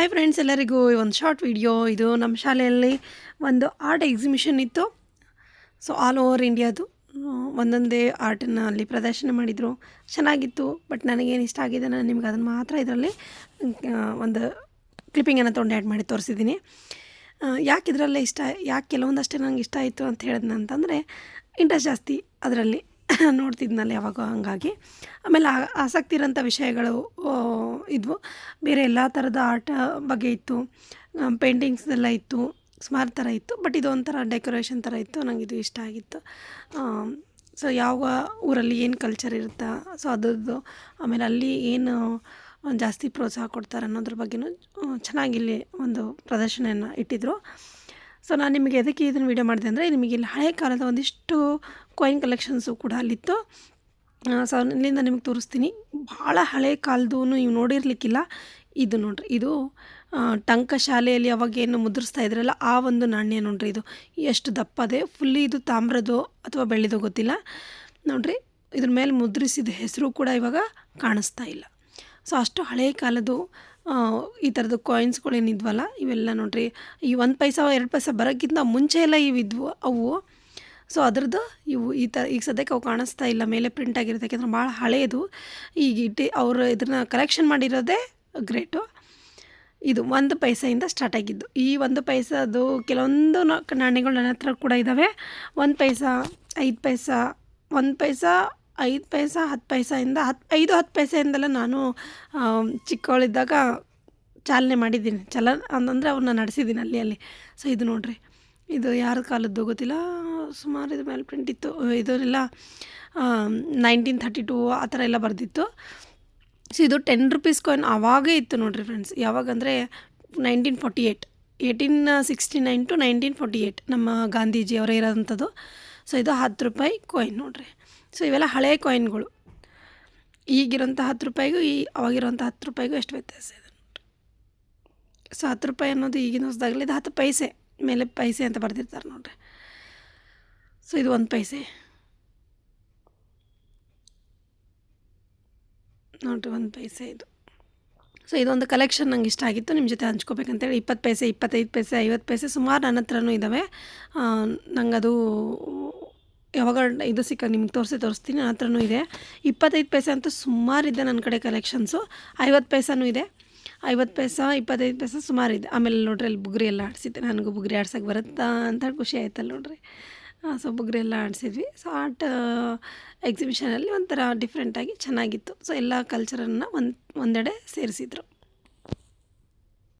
Hi friends ಎಲ್ಲರಿಗೂ ಒಂದು short video ಇದು ನಮ್ಮ ಶಾಲೆಯಲ್ಲಿ ಒಂದು ಆರ್ಟ್ ಎಕ್ಸಿಬಿಷನ್ ಇತ್ತು. ಸೊ ಆಲ್ ಓವರ್ ಇಂಡಿಯಾದು ಒಂದೊಂದೇ ಆರ್ಟನ್ನು ಅಲ್ಲಿ ಪ್ರದರ್ಶನ ಮಾಡಿದರು. ಚೆನ್ನಾಗಿತ್ತು ಬಟ್ ನನಗೇನು ಇಷ್ಟ ಆಗಿದೆ ನಾನು ನಿಮ್ಗೆ ಅದನ್ನು ಮಾತ್ರ ಇದರಲ್ಲಿ ಒಂದು ಕ್ಲಿಪ್ಪಿಂಗನ್ನು ತೊಗೊಂಡು ಆ್ಯಡ್ ಮಾಡಿ ತೋರಿಸಿದ್ದೀನಿ. ಯಾಕೆ ಇದರಲ್ಲೇ ಇಷ್ಟ, ಯಾಕೆ ಕೆಲವೊಂದಷ್ಟೇ ನನಗೆ ಇಷ್ಟ ಆಯಿತು ಅಂತ ಹೇಳಿದ್ನ ಅಂತಂದರೆ ಇಂಟ್ರೆಸ್ಟ್ ಜಾಸ್ತಿ ಅದರಲ್ಲಿ. ನೋಡ್ತಿದ್ನಲ್ಲ ಯಾವಾಗ ಹಾಗಾಗಿ. ಆಮೇಲೆ ಆಸಕ್ತಿ ಇರೋಂಥ ವಿಷಯಗಳು ಇದ್ವು. ಬೇರೆ ಎಲ್ಲ ಥರದ ಆರ್ಟ್ ಬಗ್ಗೆ ಇತ್ತು. ಪೇಂಟಿಂಗ್ಸ್ ಎಲ್ಲ ಇತ್ತು. ಸ್ಮಾರ್ಟ್ ಥರ ಇತ್ತು. ಬಟ್ ಇದು ಒಂಥರ ಡೆಕೋರೇಷನ್ ಥರ ಇತ್ತು. ನನಗೆ ಇದು ಇಷ್ಟ ಆಗಿತ್ತು. ಸೊ ಯಾವ ಊರಲ್ಲಿ ಏನು ಕಲ್ಚರ್ ಇರುತ್ತೆ ಸೊ ಅದ್ರದ್ದು. ಆಮೇಲೆ ಅಲ್ಲಿ ಏನು ಜಾಸ್ತಿ ಪ್ರೋತ್ಸಾಹ ಕೊಡ್ತಾರೆ ಅನ್ನೋದ್ರ ಬಗ್ಗೆಯೂ ಚೆನ್ನಾಗಿಲ್ಲಿ ಒಂದು ಪ್ರದರ್ಶನವನ್ನು ಇಟ್ಟಿದ್ರು. ಸೊ ನಾನು ನಿಮಗೆ ಎದಕ್ಕೆ ಇದನ್ನು ವೀಡಿಯೋ ಮಾಡಿದೆ ಅಂದರೆ, ನಿಮಗೆ ಇಲ್ಲಿ ಹಳೆ ಕಾಲದ ಒಂದಿಷ್ಟು ಕಾಯಿನ್ ಕಲೆಕ್ಷನ್ಸು ಕೂಡ ಅಲ್ಲಿತ್ತು. ಸೊ ಇಲ್ಲಿಂದ ನಿಮಗೆ ತೋರಿಸ್ತೀನಿ. ಭಾಳ ಹಳೆ ಕಾಲದ್ದು ನೀವು ನೋಡಿರ್ಲಿಕ್ಕಿಲ್ಲ. ಇದು ನೋಡ್ರಿ, ಇದು ಟಂಕ ಶಾಲೆಯಲ್ಲಿ ಅವಾಗ ಏನು ಮುದ್ರಿಸ್ತಾ ಇದ್ರಲ್ಲ, ಆ ಒಂದು ನಾಣ್ಯ ನೋಡ್ರಿ ಇದು. ಎಷ್ಟು ದಪ್ಪ ಅದೇ ಫುಲ್ಲಿ ಇದು ತಾಮ್ರದೋ ಅಥವಾ ಬೆಳ್ಳಿದೋ ಗೊತ್ತಿಲ್ಲ. ನೋಡ್ರಿ, ಇದ್ರ ಮೇಲೆ ಮುದ್ರಿಸಿದ ಹೆಸರು ಕೂಡ ಇವಾಗ ಕಾಣಿಸ್ತಾ ಇಲ್ಲ. ಸೊ ಅಷ್ಟು ಹಳೆಯ ಕಾಲದ್ದು ಈ ಥರದ್ದು ಕಾಯಿನ್ಸ್ಗಳೇನಿದ್ವಲ್ಲ ಇವೆಲ್ಲ ನೋಡ್ರಿ, ಈ ಒಂದು ಪೈಸಾ, ಎರಡು ಪೈಸಾ ಬರೋಕ್ಕಿಂತ ಮುಂಚೆ ಎಲ್ಲ ಇವಿದ್ವು ಅವು. ಸೊ ಅದ್ರದ್ದು ಇವು ಈ ಥರ ಈಗ ಸದ್ಯಕ್ಕೆ ಅವು ಕಾಣಿಸ್ತಾ ಇಲ್ಲ, ಮೇಲೆ ಪ್ರಿಂಟ್ ಆಗಿರುತ್ತೆ, ಯಾಕೆಂದ್ರೆ ಭಾಳ ಹಳೆಯದು ಈಗ ಇಟ್ಟು, ಅವರು ಇದನ್ನು ಕಲೆಕ್ಷನ್ ಮಾಡಿರೋದೇ ಗ್ರೇಟು ಇದು ಒಂದು ಪೈಸೆಯಿಂದ ಸ್ಟಾರ್ಟ್ ಆಗಿದ್ದು. ಈ ಒಂದು ಪೈಸದು ಕೆಲವೊಂದು ನಾಣ್ಯಗಳು ನನ್ನ ಹತ್ರ ಕೂಡ ಇದ್ದಾವೆ ಒಂದು ಪೈಸಾ, ಐದು ಪೈಸಾ, ಒಂದು ಪೈಸಾ ಐದು ಪೈಸ, ಹತ್ತು ಪೈಸೆಯಿಂದ ಹತ್ತು ಐದು, ಹತ್ತು ಪೈಸೆಯಿಂದಲೇ ನಾನು ಚಿಕ್ಕವಳಿದ್ದಾಗ ಚಾಲನೆ ಮಾಡಿದ್ದೀನಿ. ಚಲ ಅಂತಂದರೆ ಅವನ್ನ ನಡೆಸಿದ್ದೀನಿ ಅಲ್ಲಿ ಅಲ್ಲಿ. ಸೊ, ಇದು ನೋಡ್ರಿ. ಇದು ಯಾರ ಕಾಲದ್ದು ಗೊತ್ತಿಲ್ಲ. ಸುಮಾರು ಇದು ಮೇಲೆ ಪ್ರಿಂಟ್ ಇತ್ತು. ಇದನ್ನೆಲ್ಲ ನೈನ್ಟೀನ್ ಥರ್ಟಿ ಟೂ ಆ ಥರ ಎಲ್ಲ ಬರೆದಿತ್ತು. ಸೊ, ಇದು ಟೆನ್ ರುಪೀಸ್ ಕಾಯಿನ್ ಆವಾಗೇ ಇತ್ತು ನೋಡಿರಿ friends ಯಾವಾಗಂದರೆ nineteen forty eight eighteen sixty nine to nineteen forty eight ನಮ್ಮ ಗಾಂಧೀಜಿ ಅವರೇ ಇರೋಂಥದ್ದು. ಸೊ, ಇದು ಹತ್ತು ರೂಪಾಯಿ ಕಾಯಿನ್ ನೋಡ್ರಿ. ಸೊ ಇವೆಲ್ಲ ಹಳೆಯ ಕಾಯಿನ್ಗಳು ಈಗಿರೋಂಥ ಹತ್ತು ರೂಪಾಯಿಗೂ ಈ ಅವಾಗಿರೋಂಥ ಹತ್ತು ರೂಪಾಯಿಗೂ ಎಷ್ಟು ವ್ಯತ್ಯಾಸ ಇದೆ ಸೊ ಹತ್ತು ರೂಪಾಯಿ ಅನ್ನೋದು ಈಗಿನ ಹೊಸದಾಗಲಿ ಇದು ಹತ್ತು ಪೈಸೆ, ಮೇಲೆ ಪೈಸೆ ಅಂತ ಬರ್ದಿರ್ತಾರೆ ನೋಡ್ರಿ. ಸೊ ಇದು ಒಂದು ಪೈಸೆ. ನೋಡ್ರಿ ಒಂದು ಪೈಸೆ ಇದು. ಸೊ ಇದೊಂದು ಕಲೆಕ್ಷನ್ ನಂಗೆ ಇಷ್ಟ ಆಗಿತ್ತು ನಿಮ್ಮ ಜೊತೆ ಹಂಚ್ಕೋಬೇಕಂತೇಳಿ. ಇಪ್ಪತ್ತು ಪೈಸೆ, ಇಪ್ಪತ್ತೈದು ಪೈಸೆ, ಐವತ್ತು ಪೈಸೆ ಸುಮಾರು ನನ್ನ ಹತ್ರನೂ ಇದ್ದಾವೆ ನಂಗೆ ಅದು ಯಾವಾಗ ಇದು ಸಿಕ್ಕ, ನಿಮ್ಗೆ ತೋರಿಸಿ, ತೋರಿಸ್ತೀನಿ. ಆ ಹತ್ರನೂ ಇದೆ. ಇಪ್ಪತ್ತೈದು ಪೈಸೆ ಅಂತೂ ಸುಮಾರು ಇದೆ ನನ್ನ ಕಡೆ ಕಲೆಕ್ಷನ್ಸು ಐವತ್ತು ಪೈಸಾನೂ ಇದೆ. ಐವತ್ತು ಪೈಸಾ, ಇಪ್ಪತ್ತೈದು ಪೈಸಾ ಸುಮಾರು ಇದೆ ಆಮೇಲೆ ನೋಡ್ರಿ, ಅಲ್ಲಿ ಬುಗ್ರಿ ಎಲ್ಲ ಆಡಿಸಿದ್ದೆ. ನನಗೂ ಬುಗ್ರಿ ಆಡ್ಸೋಕೆ ಬರುತ್ತಾ ಅಂತ ಖುಷಿ ಆಯ್ತಲ್ಲ ನೋಡ್ರಿ. ಸೊ ಬುಗ್ರಿ ಎಲ್ಲ ಆಡಿಸಿದ್ವಿ ಸೊ ಆರ್ಟ್ ಎಕ್ಸಿಬಿಷನಲ್ಲಿ ಒಂಥರ ಡಿಫ್ರೆಂಟಾಗಿ ಚೆನ್ನಾಗಿತ್ತು. ಸೊ ಎಲ್ಲ ಕಲ್ಚರನ್ನು ಒಂದು, ಒಂದೆಡೆ ಸೇರಿಸಿದ್ರು.